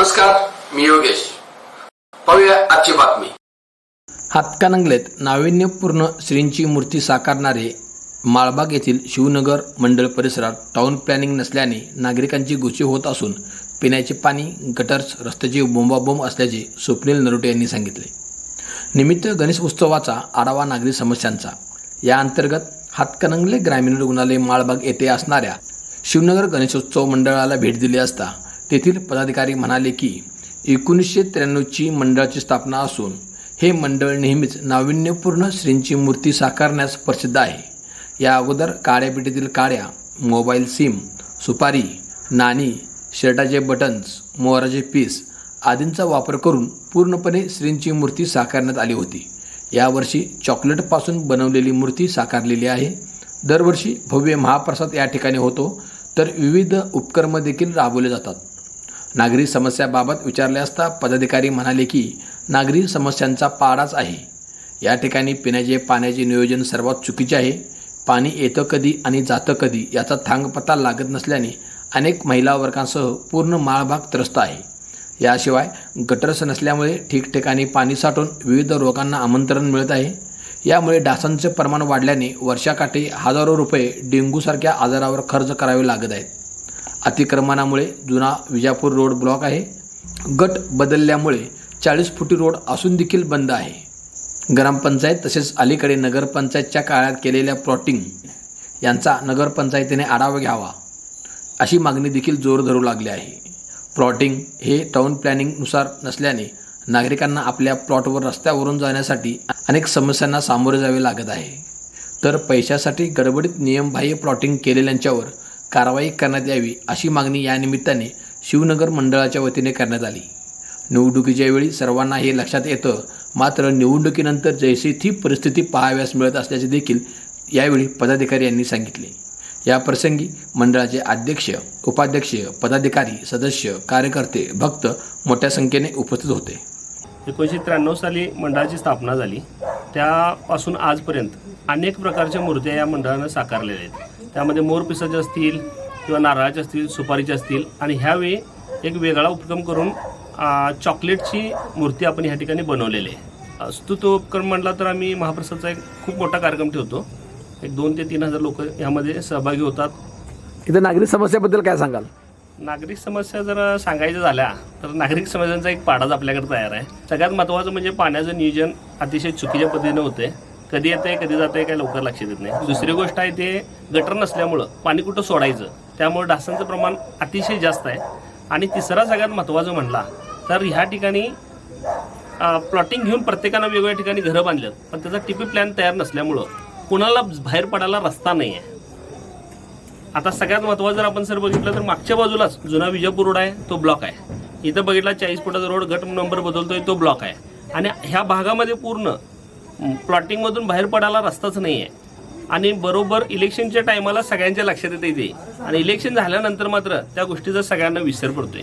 नमस्कार मी योगेश. पाहूया आजची बातमी. हातकानंगलेत नाविन्यपूर्ण श्रींची मूर्ती साकारणारे माळबाग येथील शिवनगर मंडळ परिसरात टाऊन प्लॅनिंग नसल्याने नागरिकांची गुची होत असून पिण्याचे पाणी गटर्स रस्त्याची बोंबाबोंब असल्याचे स्वप्नील नरोटे यांनी सांगितले. निमित्त गणेश उत्सवाचा आढावा नागरी समस्यांचा. या अंतर्गत हातकणंगले ग्रामीण रुग्णालय माळबाग येथे असणाऱ्या शिवनगर गणेशोत्सव मंडळाला भेट दिली असता तेथील पदाधिकारी म्हणाले की एकोणीसशे त्र्याण्णवची मंडळाची स्थापना असून हे मंडळ नेहमीच नाविन्यपूर्ण श्रींची मूर्ती साकारण्यास प्रसिद्ध आहे. या अगोदर काळ्या पेटीतील काड्या मोबाईल सिम सुपारी नाणी शर्टाचे बटन्स मोहराचे पीस आदींचा वापर करून पूर्णपणे श्रींची मूर्ती साकारण्यात आली होती. यावर्षी चॉकलेटपासून बनवलेली मूर्ती साकारलेली आहे. दरवर्षी भव्य महाप्रसाद या ठिकाणी होतो तर विविध उपक्रम देखील राबवले जातात. नागरी समस्याबाबत विचारले असता पदाधिकारी म्हणाले की नागरी समस्यांचा पाडाच आहे. या ठिकाणी पिण्याचे पाण्याचे नियोजन सर्वात चुकीचे आहे. पाणी येतं कधी आणि जातं कधी याचा थांगपत्ता लागत नसल्याने अनेक महिला वर्गांसह पूर्ण माळभाग त्रस्त आहे. याशिवाय गटरस नसल्यामुळे ठिकठिकाणी पाणी साठून विविध रोगांना आमंत्रण मिळत आहे. यामुळे डासांचे प्रमाण वाढल्याने वर्षाकाठी हजारो रुपये डेंग्यूसारख्या आजारावर खर्च करावे लागत आहेत. अतिक्रमणामुळे जुना विजापूर रोड ब्लॉक आहे. गट बदलल्यामुळे चाळीस फुटी रोड असून देखील बंद आहे. ग्रामपंचायत तसेच अलीकडे नगरपंचायतच्या काळात केलेल्या प्लॉटिंग यांचा नगरपंचायतीने आढावा घ्यावा अशी मागणी देखील जोर धरू लागली आहे. प्लॉटिंग हे टाऊन प्लॅनिंगनुसार नसल्याने नागरिकांना आपल्या प्लॉटवर रस्त्यावरून जाण्यासाठी अनेक समस्यांना सामोरे जावे लागत आहे. तर पैशासाठी गडबडीत नियमबाह्य प्लॉटिंग केलेल्यांच्यावर कारवाई करण्यात यावी अशी मागणी या निमित्ताने शिवनगर मंडळाच्या वतीने करण्यात आली. निवडणुकीच्या वेळी सर्वांना हे लक्षात येतं मात्र निवडणुकीनंतर जैसी ती परिस्थिती पाहाव्यास मिळत असल्याचे देखील यावेळी पदाधिकारी यांनी सांगितले. या प्रसंगी मंडळाचे अध्यक्ष उपाध्यक्ष पदाधिकारी सदस्य कार्यकर्ते भक्त मोठ्या संख्येने उपस्थित होते. एकोणीसशे त्र्याण्णव साली मंडळाची स्थापना झाली. त्यापासून आजपर्यंत अनेक प्रकारच्या मूर्त्या या मंडळानं साकारलेल्या आहेत. त्यामध्ये मोरपिसाच्या असतील किंवा नारळाच्या असतील सुपारीच्या असतील. आणि ह्यावेळी एक वेगळा उपक्रम करून चॉकलेटची मूर्ती आपण ह्या ठिकाणी बनवलेली आहे. स्तुत उपक्रम म्हणला तर आम्ही महाप्रसादचा एक खूप मोठा कार्यक्रम ठेवतो. एक दोन ते तीन हजार लोक ह्यामध्ये सहभागी होतात. इथं नागरिक समस्याबद्दल काय सांगाल? नागरिक समस्या जर सांगायच्या झाल्या तर नागरिक समस्यांचा एक पाडाच आपल्याकडे तयार आहे. सगळ्यात महत्त्वाचं म्हणजे पाण्याचं नियोजन अतिशय चुकीच्या पद्धतीने होते कधी येत आहे कधी जाताय काय लवकर लक्षात येत नाही. दुसरी गोष्ट आहे ते गटर नसल्यामुळं पाणी कुठं सोडायचं? त्यामुळे डासांचं प्रमाण अतिशय जास्त आहे. आणि तिसरा सगळ्यात महत्त्वाचं म्हणला तर ह्या ठिकाणी प्लॉटिंग घेऊन प्रत्येकानं वेगवेगळ्या ठिकाणी घरं बांधलं पण त्याचा टिपी प्लॅन तयार नसल्यामुळं कुणाला बाहेर पडायला रस्ता नाही आहे आता सगळ्यात महत्त्वाचं जर आपण सर बघितलं तर मागच्या बाजूलाच जुना विजापूर रोड आहे तो ब्लॉक आहे. इथं बघितला चाळीस फुटाचा रोड गट नंबर बदलतोय तो ब्लॉक आहे. आणि ह्या भागामध्ये पूर्ण प्लॉटिंगमधून बाहेर पडायला रस्ताच नाही आहे आणि बरोबर इलेक्शनच्या टायमाला सगळ्यांच्या लक्षात येते ते. आणि इलेक्शन झाल्यानंतर मात्र त्या गोष्टीचा सगळ्यांना विसर पडतोय.